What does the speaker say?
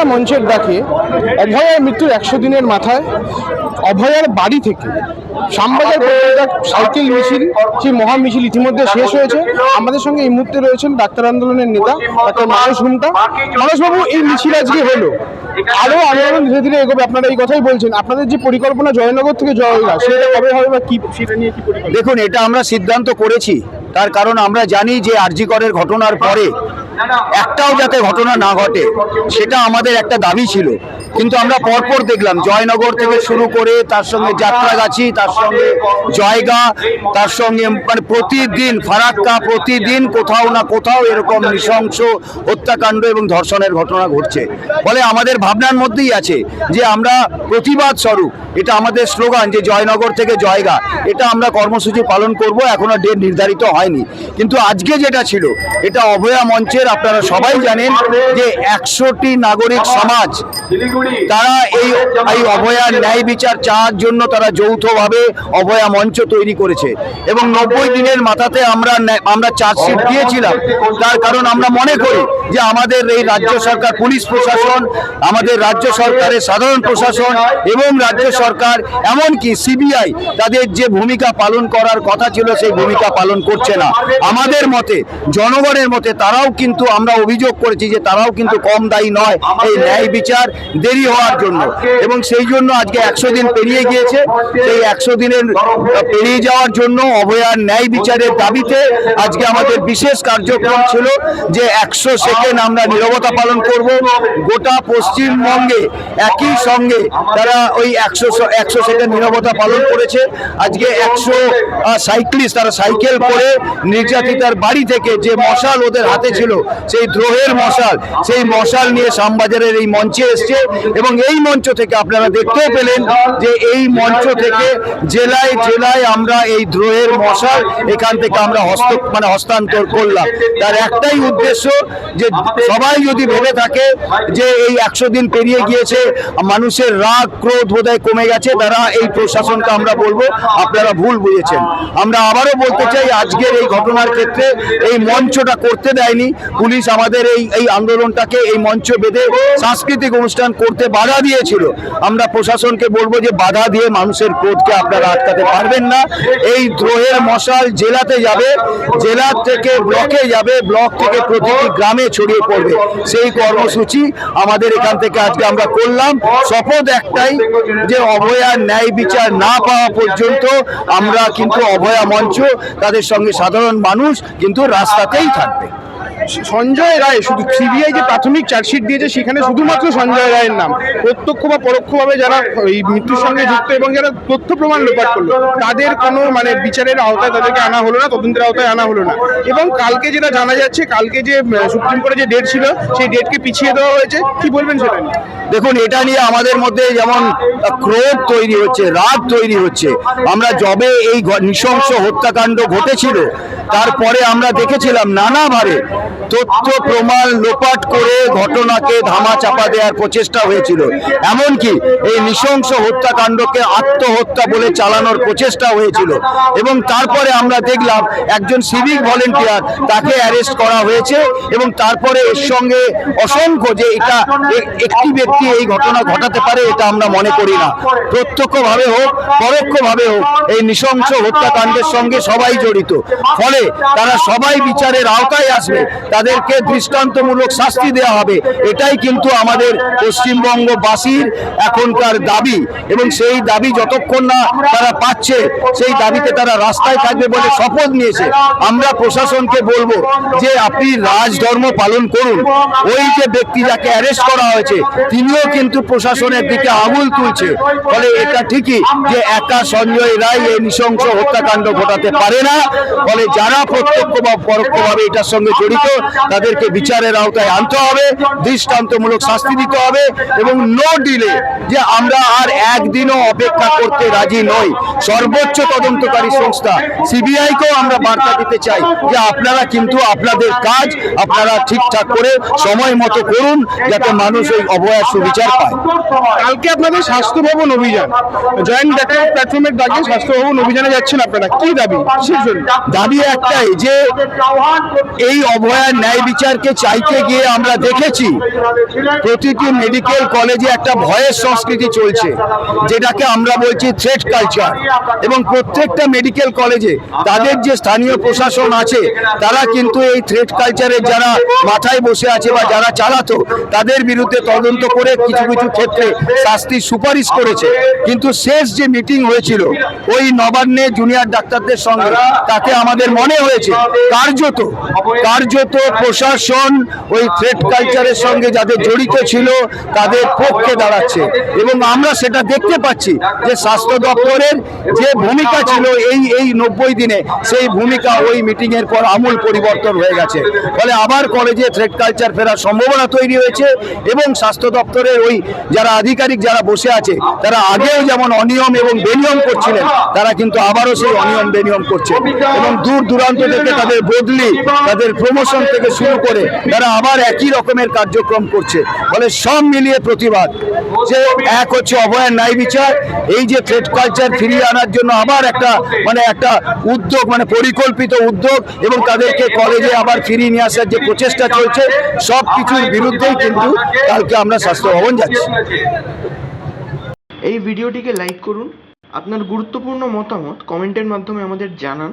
অভয়া মঞ্চের ডাকে অভয়ার মৃত্যুর একশো দিনের মাথায় অভয়ার বাড়ি থেকে শ্যামবাজার সাইকেল মিছিল, সেই মহা মিছিল ইতিমধ্যে শেষ হয়েছে। আমাদের সঙ্গে এই মুহূর্তে রয়েছেন ডাক্তার আন্দোলনের নেতা, ডাক্তার মানস ঘুমটা মানসবাবু এই মিছিল আজকে হলো। আরও আন্দোলন ধীরে ধীরে এগোবে, আপনারা এই কথাই বলছেন। আপনাদের যে পরিকল্পনা জয়নগর থেকে জয়গা সেটা কবে হবে বা কি দেখুন, এটা আমরা সিদ্ধান্ত করেছি। তার কারণ আমরা জানি যে আরজিকরের ঘটনার পরে একটাও যাতে ঘটনা না ঘটে সেটা আমাদের একটা দাবি ছিল। কিন্তু আমরা পরপর দেখলাম, জয়নগর থেকে শুরু করে তার সঙ্গে যাত্রাগাছি, তার সঙ্গে জয়গা, তার সঙ্গে মানে প্রতিদিন ফারাক্কা, প্রতিদিন কোথাও না কোথাও এরকম নৃশংস হত্যাকাণ্ড এবং ধর্ষণের ঘটনা ঘটছে। ফলে আমাদের ভাবনার মধ্যেই আছে যে আমরা প্রতিবাদ স্বরূপ, এটা আমাদের স্লোগান যে জয়নগর থেকে জয়গা, এটা আমরা কর্মসূচি পালন করব, এখনও ডেট নির্ধারিত হয়নি। কিন্তু আজকে যেটা ছিল, এটা অভয়া মঞ্চের, আপনারা সবাই জানেন যে একশোটি নাগরিক সমাজ তারা এই এই অভয়ার ন্যায় বিচার চাওয়ার জন্য তারা যৌথভাবে অভয়া মঞ্চ তৈরি করেছে। এবং নব্বই দিনের মাথাতে আমরা আমরা চার্জশিট দিয়েছিলাম। তার কারণ আমরা মনে করি যে আমাদের এই রাজ্য সরকার পুলিশ প্রশাসন আমাদের রাজ্য সরকারের সাধারণ প্রশাসন এবং রাজ্য সরকার এমনকি সিবিআই তাদের যে ভূমিকা পালন করার কথা ছিল সেই ভূমিকা পালন করছে না। আমাদের মতে জনগণের মতে তারাও কিন্তু আমরা অভিযোগ করেছি যে তারাও কিন্তু কম দায়ী নয়। এই ন্যায় বিচার দেরি হওয়ার জন্য। এবং সেই জন্য আজকে একশো দিন পেরিয়ে গিয়েছে। সেই একশো দিনের পেরিয়ে যাওয়ার জন্য অভয়ার ন্যায় বিচারের দাবিতে আজকে আমাদের বিশেষ কার্যক্রম ছিল যে একশো সেকেন্ড আমরা নীরবতা পালন করব। গোটা পশ্চিমবঙ্গে একই সঙ্গে তারা ওই একশো একশো সেকেন্ড নীরবতা পালন করেছে। আজকে একশো সাইক্লিস্ট তারা সাইকেল করে নির্যাতিতার বাড়ি থেকে যে মশাল ওদের হাতে ছিল সেই দ্রোহের মশাল সেই মশাল নিয়ে শ্যামবাজারের এই মঞ্চে এসছে। এবং এই মঞ্চ থেকে আপনারা দেখতেও পেলেন যে এই মঞ্চ থেকে জেলায় জেলায় আমরা এই দ্রোহের মশাল এখান থেকে আমরা হস্ত মানে হস্তান্তর করলাম। তার একটাই উদ্দেশ্য যে সবাই যদি ভেবে থাকে যে এই একশো দিন পেরিয়ে গিয়েছে, মানুষের রাগ, ক্রোধ বোধহয় কমে গেছে, তারা এই প্রশাসনকে আমরা বলব, আপনারা ভুল বুঝেছেন। আমরা আবারও বলতে চাই, আজকের এই ঘটনার ক্ষেত্রে এই মঞ্চটা করতে দেয়নি। পুলিশ আমাদের এই এই আন্দোলনটাকে এই মঞ্চ বেঁধে সাংস্কৃতিক অনুষ্ঠান করতে বাধা দিয়েছিল। আমরা প্রশাসনকে বলব যে বাধা দিয়ে মানুষের ক্রোধকে আপনারা আটকাতে পারবেন না। এই দ্রোহের মশাল জেলাতে যাবে, জেলা থেকে ব্লকে যাবে, ব্লক থেকে প্রতিটি গ্রামে ছড়িয়ে পড়বে। সেই কর্মসূচি আমাদের এখান থেকে আজকে আমরা করলাম। শপথ একটাই যে অভয়ার ন্যায় বিচার না পাওয়া পর্যন্ত আমরা কিন্তু অভয়া মঞ্চ, তাদের সঙ্গে সাধারণ মানুষ কিন্তু রাস্তাতেই থাকবে। সঞ্জয় রায়, শুধু সিবিআই যে প্রাথমিক চার্জশিট দিয়েছে, সেখানে শুধুমাত্র সঞ্জয় রায়ের নাম। প্রত্যক্ষ বা পরোক্ষভাবে যারা এই মৃত্যুর সঙ্গে যুক্ত এবং যারা তথ্য প্রমাণ লোপাট করল, তাদের কোনো মানে বিচারের আওতায় তাদেরকে আনা হলো না, তদন্তের আওতায় আনা হলো না। এবং কালকে যেটা জানা যাচ্ছে, কালকে যে সুপ্রিম কোর্টে যে ডেট ছিল, সেই ডেটকে পিছিয়ে দেওয়া হয়েছে। কি বলবেন সেটা নিয়ে? দেখুন, এটা নিয়ে আমাদের মধ্যে যেমন ক্রোধ তৈরি হচ্ছে, রাগ তৈরি হচ্ছে। আমরা যবে এই নৃশংস হত্যাকাণ্ড ঘটেছিল, তারপরে আমরা দেখেছিলাম নানাভাবে তথ্য প্রমাণ লোপাট করে ঘটনাকে ধামা চাপা দেওয়ার প্রচেষ্টা হয়েছিল। এমনকি এই নৃশংস হত্যাকাণ্ডকে আত্মহত্যা বলে চালানোর প্রচেষ্টা হয়েছিল। এবং তারপরে আমরা দেখলাম একজন সিভিক ভলেন্টিয়ার তাকে অ্যারেস্ট করা হয়েছে এবং তারপরে এর সঙ্গে অসংখ্য যে এটা একটি ব্যক্তি এই ঘটনা ঘটাতে পারে এটা আমরা মনে করি না। প্রত্যক্ষভাবে হোক, পরোক্ষভাবে হোক, এই নৃশংস হত্যাকাণ্ডের সঙ্গে সবাই জড়িত। ফলে তারা সবাই বিচারের আওতায় আসবে। তাদেরকে দৃষ্টান্তমূলক শাস্তি দেওয়া হবে। এটাই কিন্তু আমাদের পশ্চিমবঙ্গবাসীর এখনকার দাবি এবং সেই দাবি যতক্ষণ না তারা পাচ্ছে, সেই দাবিতে তারা রাস্তায় থাকবে বলে শপথ নিয়েছে। আমরা প্রশাসনকে বলব যে আপনি রাজধর্ম পালন করুন। ওই যে ব্যক্তি যাকে অ্যারেস্ট করা হয়েছে, তিনিও কিন্তু প্রশাসনের দিকে আঙুল তুলছে। ফলে এটা ঠিকই যে একা সঞ্জয় রায় এই নৃশংস হত্যাকাণ্ড ঘটাতে পারে না। ফলে যারা প্রত্যক্ষ বা পরোক্ষভাবে এটার সঙ্গে জড়িত তাদেরকে বিচারের আওতায় আনতে হবে দৃষ্টান্তমূলক শাস্তি দিতে হবে এবং নো ডিলে যে আমরা আর একদিনও অপেক্ষা করতে রাজি নই। সর্বোচ্চ তদন্তকারী সংস্থা সিবিআই কেও আমরা বার্তা দিতে চাই যে আপনারা কিন্তু আপনাদের কাজ আপনারা ঠিকঠাক করে সময় মতো করুন যাতে মানুষ ওই অবয়ার সুবিচার পায়। কালকে আপনাদের স্বাস্থ্য ভবন অভিযান জয়েন্ট ডাক্তার প্ল্যাটফর্মের ডাকে স্বাস্থ্য ভবন অভিযানে যাচ্ছেন আপনারা কি দাবি? দাবি একটাই যে এই অভয় অভয়ার ন্যায় বিচারকে চাইতে গিয়ে আমরা দেখেছি, প্রতিটি মেডিকেল কলেজে একটা ভয়ের সংস্কৃতি চলছে, যেটাকে আমরা বলছি থ্রেড কালচার এবং প্রত্যেকটা মেডিকেল কলেজে তাদের যে স্থানীয় প্রশাসন আছে, তারা কিন্তু এই থ্রেড কালচারের যারা মাথায় বসে আছে বা যারা চালাতো, তাদের বিরুদ্ধে তদন্ত করে কিছু কিছু ক্ষেত্রে শাস্তির সুপারিশ করেছে। কিন্তু শেষ যে মিটিং হয়েছিল, ওই নবান্নে জুনিয়র ডাক্তারদের সঙ্গে, তাতে আমাদের মনে হয়েছে কার্যত কার্যত প্রশাসন ওই থ্রেড কালচারের সঙ্গে যাদের জড়িত ছিল, তাদের পক্ষে দাঁড়াচ্ছে। এবং আমরা সেটা দেখতে পাচ্ছি যে স্বাস্থ্য দপ্তরের যে ভূমিকা ছিল এই এই নব্বই দিনে, সেই ভূমিকা ওই মিটিং এর পর আমূল পরিবর্তন হয়ে গেছে। ফলে আবার কলেজে থ্রেড কালচার ফেরার সম্ভাবনা তৈরি হয়েছে এবং স্বাস্থ্য দপ্তরের ওই যারা আধিকারিক যারা বসে আছে, তারা আগেও যেমন অনিয়ম এবং বেনিয়ম করছিলেন, তারা কিন্তু আবারও সেই অনিয়ম বেনিয়ম করছে। এবং দূর দূরান্ত থেকে তাদের বদলি, তাদের প্রমোশন থেকে শুরু করে তারা আবার একই রকমের কার্যক্রম করছে। ফলে সব মিলিয়ে প্রতিবাদ। যে এক হচ্ছে অভয়ার ন্যায় বিচার, এই যে থ্রেড কালচার ফিরিয়ে আনার জন্য আবার একটা মানে একটা উদ্যোগ মানে পরিকল্পিত উদ্যোগ এবং তাদেরকে কলেজে আবার ফিরিয়ে নিয়ে আসার যে প্রচেষ্টা চলছে, সব কিছুর বিরুদ্ধেই কিন্তু কালকে আমরা স্বাস্থ্য ভবন যাচ্ছি। এই ভিডিওটিকে লাইক করুন। আপনার গুরুত্বপূর্ণ মতামত কমেন্টের মাধ্যমে আমাদের জানান।